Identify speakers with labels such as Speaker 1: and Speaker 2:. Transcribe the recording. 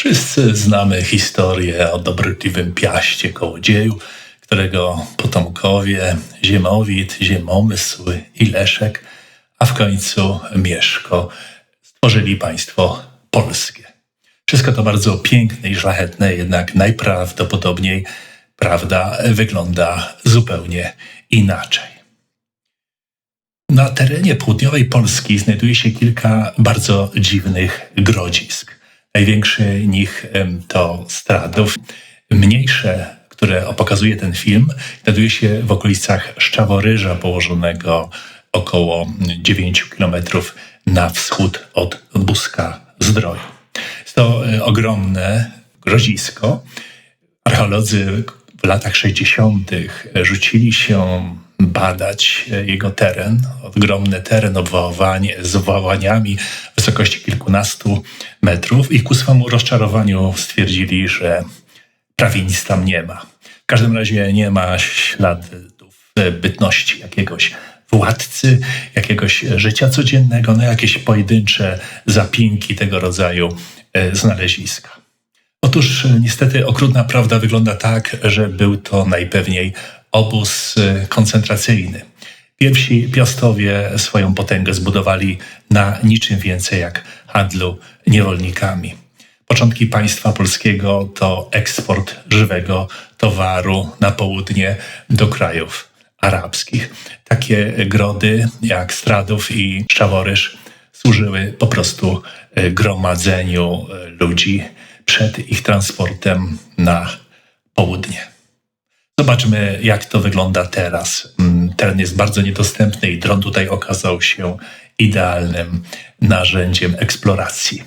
Speaker 1: Wszyscy znamy historię o dobrotliwym piaście kołodzieju, którego potomkowie Ziemowit, Ziemomysł i Leszek, a w końcu Mieszko stworzyli państwo polskie. Wszystko to bardzo piękne i szlachetne, jednak najprawdopodobniej prawda wygląda zupełnie inaczej. Na terenie południowej Polski znajduje się kilka bardzo dziwnych grodzisk. Największy nich to Stradów. Mniejsze, które pokazuje ten film, znajduje się w okolicach Szczaworyża, położonego około 9 kilometrów na wschód od Buska Zdroju. Jest to e, ogromne grodzisko. Archeolodzy w latach 60. rzucili się badać jego teren, ogromny teren z obwałaniami w wysokości kilkunastu metrów i ku swemu rozczarowaniu stwierdzili, że prawie nic tam nie ma. W każdym razie nie ma śladów bytności jakiegoś władcy, jakiegoś życia codziennego, no jakieś pojedyncze zapinki tego rodzaju e, znaleziska. Otóż e, niestety okrutna prawda wygląda tak, że był to najpewniej obóz e, koncentracyjny. Pierwsi piastowie swoją potęgę zbudowali na niczym więcej jak handlu niewolnikami. Początki państwa polskiego to eksport żywego towaru na południe do krajów arabskich. Takie grody jak Stradów i Szczaworyż służyły po prostu e, gromadzeniu e, ludzi przed ich transportem na południe. Zobaczmy, jak to wygląda teraz. Teren jest bardzo niedostępny i dron tutaj okazał się idealnym narzędziem eksploracji.